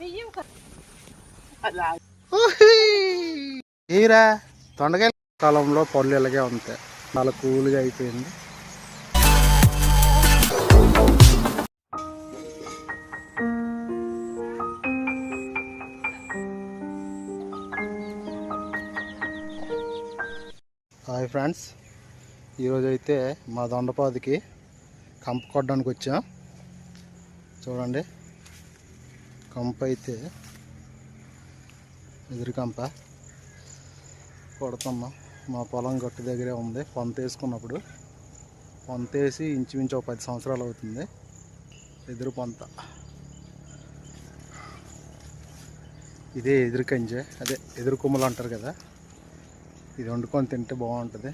ఏరా తొండకాయ కాలంలో పళ్ళు ఇలాగే ఉంటాయి. చాలా కూల్గా అయిపోయింది. హాయ్ ఫ్రెండ్స్ ఈరోజు అయితే మా దొండపాదికి కంప కొట్టడానికి వచ్చాం. చూడండి. కంప అయితే ఎదురు కంప. కొడుతున్నాం మా పొలం గట్టు దగ్గరే ఉంది. పొంత వేసుకున్నప్పుడు పొంత వేసి ఇంచుమించు ఒక పది సంవత్సరాలు అవుతుంది. ఎదురు పొంత. ఇదే ఎదురు కంచె. అదే ఎదురు కొమ్మలు అంటారు కదా ఇది వండుకొని తింటే బాగుంటుంది.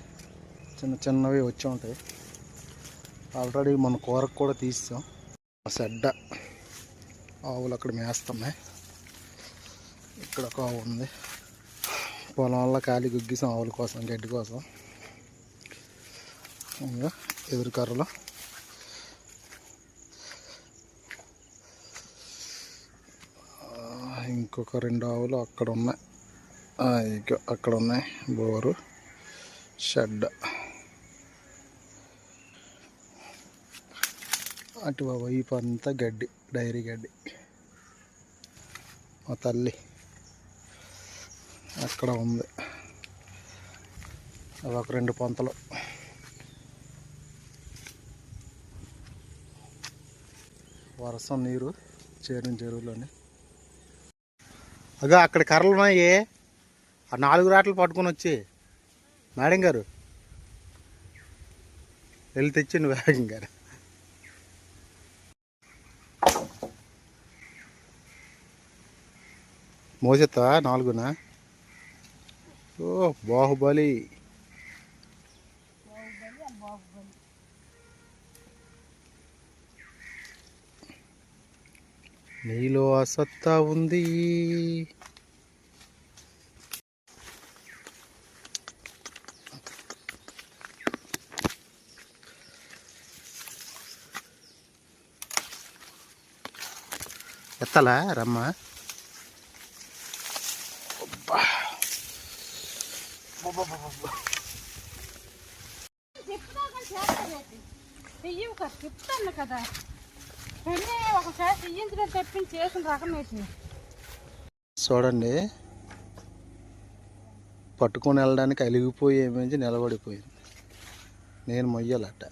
చిన్న చిన్నవి వచ్చి ఉంటాయి. ఆల్రెడీ మన కూరకు కూడా తీసాం సెడ్డ. ఆవులు అక్కడ మేస్తున్నాయి. ఇక్కడ ఒక ఆవు ఉంది. పొలంలో ఖాళీ గుగ్గిసాం ఆవుల కోసం గడ్డి కోసం. ఇంకా ఎదురుకర్రలు ఇంకొక రెండు ఆవులు అక్కడ ఉన్నాయి. ఇంకా ఇక అక్కడ ఉన్నాయి. Bore shed. అటు వైపు అంతా గడ్డి డైరీ గడ్డి. మా తల్లి అక్కడ ఉంది. అవి ఒక రెండు పొంతలు. వర్షం నీరు చేరిన చెరువులోని. అగా అక్కడ కర్రలు ఉన్నాయి. ఆ నాలుగు రాట్లు పట్టుకొని వచ్చి. మేడం గారు వెళ్ళి తెచ్చిండు వేగం గారు. మోసెత్తా? నాలుగునా? ఓ బాహుబలి. నీలో సత్తా ఉంది. ఎత్తలా రమ్మ అబ్బా. అబ్బబ్బబ్బబ్బ. చెయ్యి ఒక చెప్తాను కదా. పెళ్ళి ఒకసారి చెయ్యించడం తెప్పించి చేసిన రకం వేసి చూడండి. పట్టుకొని వెళ్ళడానికి అలిగిపోయి ఏమించి నిలబడిపోయింది. నేను మొయ్యాలట.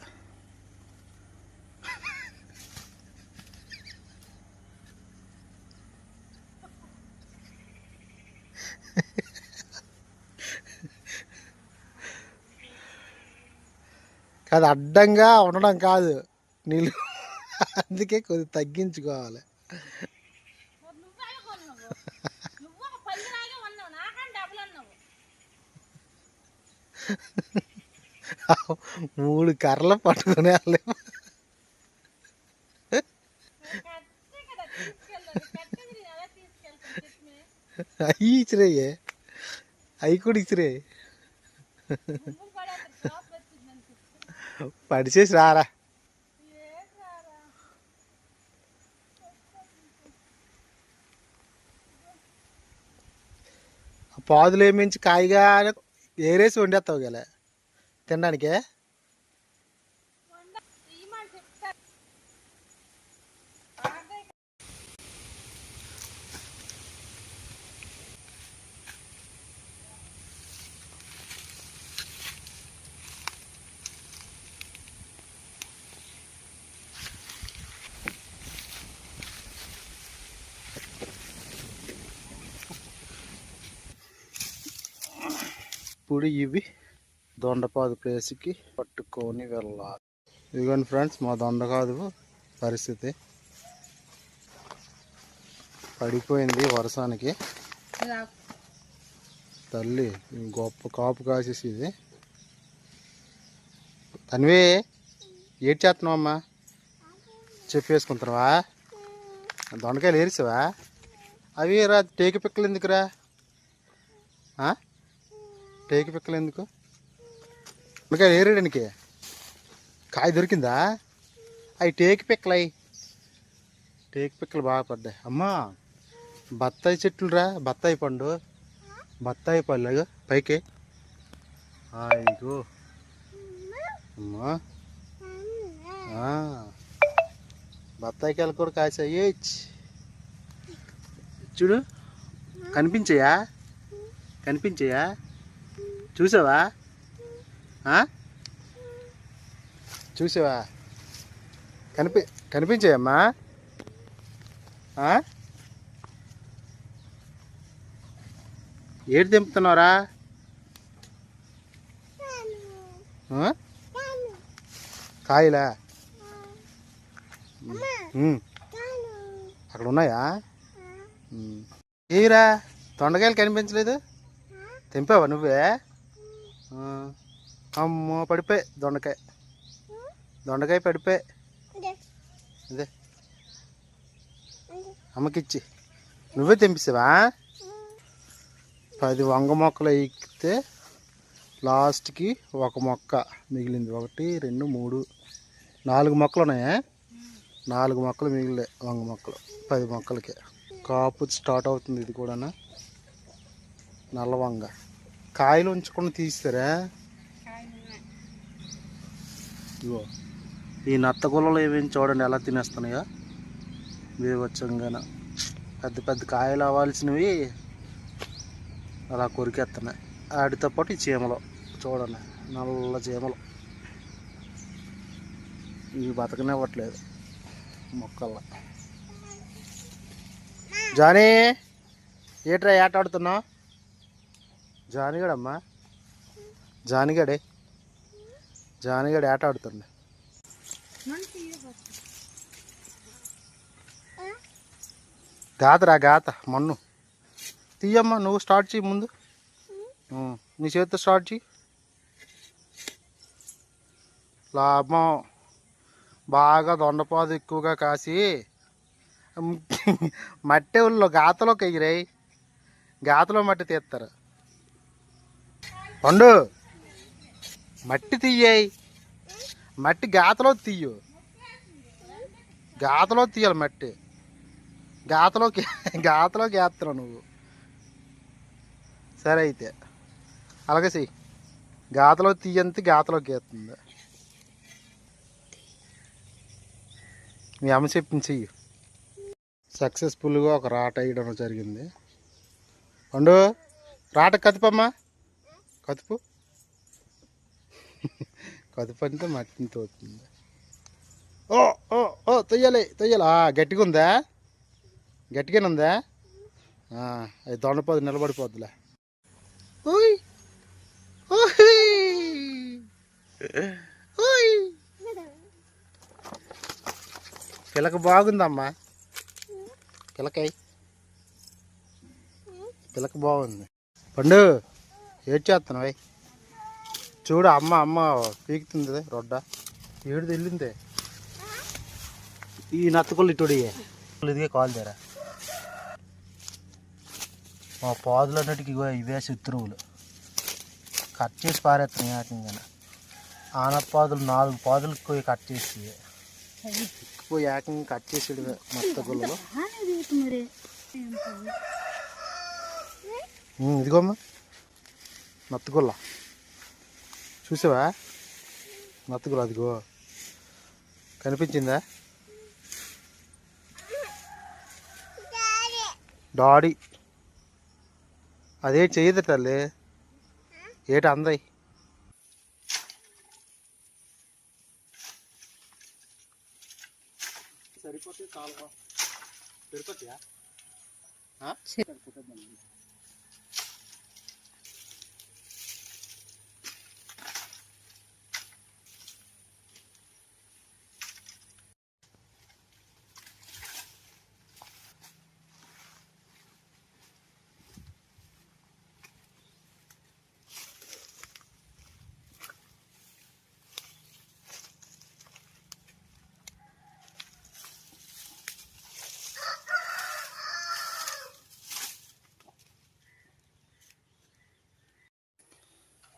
కాదు అడ్డంగా ఉండడం కాదు. నీళ్ళు అందుకే కొద్దిగా తగ్గించుకోవాలి. మూడు కర్రలు పట్టుకుని చెప్పి అవి ఇచ్చిరాయే అవి కూడా ఇచ్చిరే పడిచేసి రారా ఏం రారా ఆ పాదులు ఏమించి కాయగా ఏరేసి వండేస్తావు గల. తినడానికే? ఇప్పుడు ఇవి దొండపాదు ప్లేస్కి పట్టుకొని వెళ్ళాలి. ఇదిగోండి ఫ్రెండ్స్ మా దొండకాదు పరిస్థితి. పడిపోయింది వర్షానికి తల్లి గొప్ప కాపు కాసేసి ఇది తనివే ఏటి చేస్తున్నావు అమ్మా చెప్పేసుకుంటున్నావా దొండకాయలు ఏరిసావా? అవి రా టేకి పిక్కలు ఎందుకురా? టేకి పిక్కలు ఎందుకు? ఇంకా ఏరేయడానికి కాయ దొరికిందా? అవి టేకి పిక్కలు. అవి టేకి పిక్కలు బాగా పడ్డాయి. అమ్మా బత్తాయి చెట్లు రా బత్తాయి పండు. బత్తాయి పళ్ళు పైకి. ఇగో అమ్మా. బత్తాయి కాయలు కూడా కాసాయి. చూడు. కనిపించాయా? కనిపించాయా? చూసావా? చూసావా కనిపి కనిపించాయమ్మా? ఏడు దింపుతున్నారా? కాయలా. అక్కడ ఉన్నాయా. ఏరా తొండకాయలు కనిపించలేదు తెంపావా నువ్వే. అమ్మో పడిపోయి. దొండకాయ. దొండకాయ పడిపోయి. అదే అమ్మకిచ్చి. నువ్వే తెంపిస్తావా? పది వంగ మొక్కలు ఎక్కితే లాస్ట్కి ఒక మొక్క మిగిలింది. ఒకటి రెండు మూడు నాలుగు మొక్కలు ఉన్నాయా? నాలుగు మొక్కలు మిగిలే వంగ మొక్కలు. పది మొక్కలకి. కాపు స్టార్ట్ అవుతుంది ఇది కూడా నల్ల వంగ. కాయలు ఉంచకుండా తీస్తారా? ఇగో ఈ నత్త గుల్లలు ఏమేమి చూడండి ఎలా తినేస్తున్నాయో. బీభత్సంగాన పెద్ద పెద్ద కాయలు అవ్వాల్సినవి అలా కొరికేస్తున్నాయి. వాటితో పాటు ఈ చీమలు చూడండి నల్ల చీమలు. ఇవి బతకనివ్వట్లేదు మొక్కల్లో. జానీ ఏట్రా ఏటాడుతున్నావు జానిగడమ్మా? జానిగాడే. జానిగడ ఆట ఆడుతుండే. గాతరా గాత మన్ను. తీయమ్మా నువ్వు స్టార్ట్ చేయి ముందు. నీ చేతితో స్టార్ట్ చేయి లాభం. బాగా దొండపాదు ఎక్కువగా కాసి మట్టి ఊళ్ళో గాతలోకి ఎగిరాయి. గాతలో మట్టి తీస్తారు. పండు. మట్టి తీయాయి. మట్టి గాతలో తీయు గాతలో తీయాలి మట్టి. గాతలోకి గాతలోకి వేస్తున్నావు నువ్వు. సరే అయితే. అలాగే చెయ్యి. గాతలో తీయంత గాతలోకి వేస్తుంది మీ అమ్మ చెప్పింది చెయ్యి. సక్సెస్ఫుల్గా ఒక రాట వేయడం జరిగింది. పండు రాట కదిపమ్మా కదుపు. కదుపు అంటే మట్టిని తోతుంది. ఓ ఓ ఓ తొయ్యాలి తొయ్యాలి. గట్టిగా ఉందా గట్టిగానే ఉందా అది దొండపోదు నిలబడిపోద్దులే. ఓయ్ ఓయ్. పిలక బాగుందమ్మా. పిలకాయ. పిలక బాగుంది. పండు. ఏడ్ చేస్తున్నావు చూడు అమ్మ అమ్మ పీకుతుంది రొడ్డ. ఏడు వెళ్ళిందే? ఈ నత్తకొల్లు ఇటుడి. ఇదిగే కాల్ దేరా మా పాదులు అన్నిటికి ఇవే శత్రువులు. కట్ చేసి పారేస్తున్నాయి ఏకంగా ఆనపాదులు నాలుగు పాదులకు పోయి కట్ చేసి పోయి ఏకంగా కట్ చేసాడు గుళ్ళలో మరి ఇదిగోమ్మా నత్తగుల్ల చూసావా? నత్తగుల్ల అదిగో. కనిపించిందా? డాడీ. అదే చెయ్యదు తల్లి. ఏటి అందాయి? సరిపోతే కాలువ. సరిపోతాయా.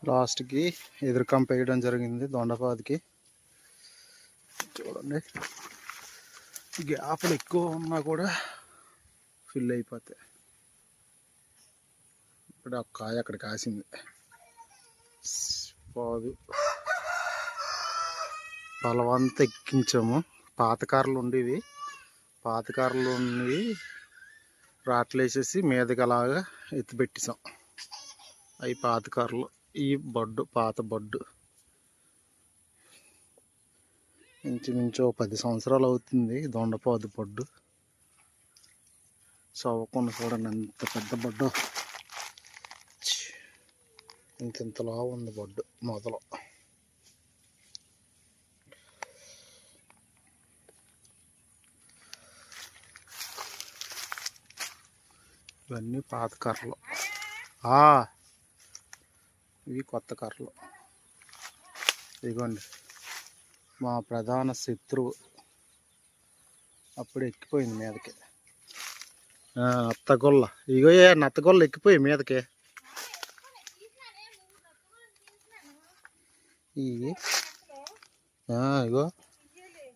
లాస్ట్కి ఎదురుకంప వేయడం జరిగింది దొండపాదికి. చూడండి. గ్యాప్లు ఎక్కువ ఉన్నా కూడా ఫిల్ అయిపోతాయి. ఇప్పుడు ఒక కాయ అక్కడ కాసింది. పోదు. బలవంత ఎక్కించాము. పాతకారులు ఉండేవి. పాతకారులు ఉండేవి. రాట్లేసేసి మీదకి అలాగా ఎత్తిపెట్టేసాం అవి పాతకారులు ఈ బొడ్డు పాత బొడ్డు. ఇంచుమించు ఓ పది సంవత్సరాలు అవుతుంది దొండపాదు బొడ్డు. చవ్వకుండా చూడండి ఎంత పెద్ద బొడ్డు. ఇంత ఇంతలా ఉంది బొడ్డు మొదలు. ఇవన్నీ పాత కర్రలు. ఆ, ఇవి కొత్త కర్రలు ఇదిగోండి. మా ప్రధాన శత్రువు అప్పుడు ఎక్కిపోయింది మీదకి. అత్తగొల్ల. ఇగో ఏ నత్తగొల్ల ఎక్కిపోయి మీదకి. ఇవి. ఇగో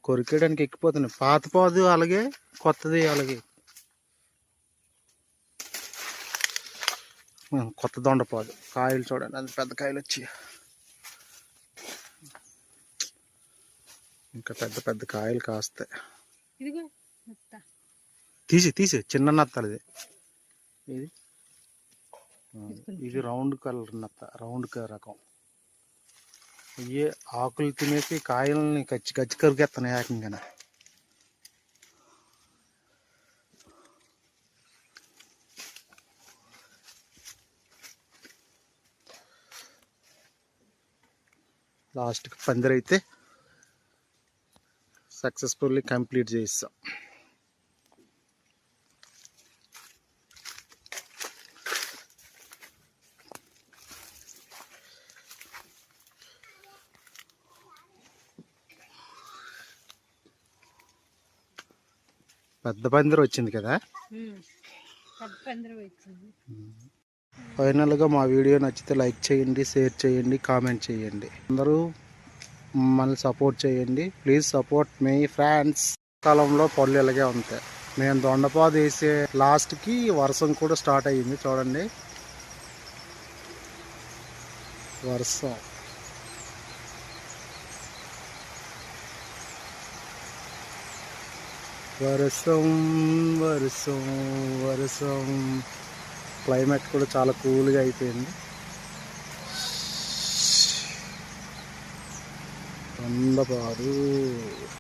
కొరికేయడానికి ఎక్కిపోతున్నాయి. పాత పాదు అలాగే కొత్తది అలాగే. కొత్త దొండపాదు. కాయలు చూడండి అది పెద్ద కాయలు వచ్చి ఇంకా పెద్ద పెద్ద కాయలు కాస్తాయి. తీసి తీసి చిన్న నత్తలు ఇది? ఇది ఇది రౌండ్ కలర్ నత్త రౌండ్ రకం. ఇవే ఆకులు తినేసి కాయల్ని కచ్చి కచ్చి కరిగేస్తున్నాయి ఏకంగా లాస్ట్కి పందిరైతే సక్సెస్ఫుల్లీ కంప్లీట్ చేస్తాం పెద్ద పందిరి వచ్చింది కదా? పెద్ద పందిరి వచ్చింది. ఫైనల్గా మా వీడియో నచ్చితే లైక్ చేయండి షేర్ చేయండి కామెంట్ చేయండి. అందరూ మమ్మల్ని సపోర్ట్ చేయండి. ప్లీజ్ సపోర్ట్ మీ ఫ్రెండ్స్. కాలంలో పళ్ళు ఇలాగే ఉంటాయి. మేము దొండపాదు వేసే లాస్ట్కి వర్షం కూడా స్టార్ట్ అయ్యింది చూడండి. వర్షం. వర్షం వర్షం వర్షం. క్లైమేట్ కూడా చాలా కూల్గా అయిపోయింది. అందపారు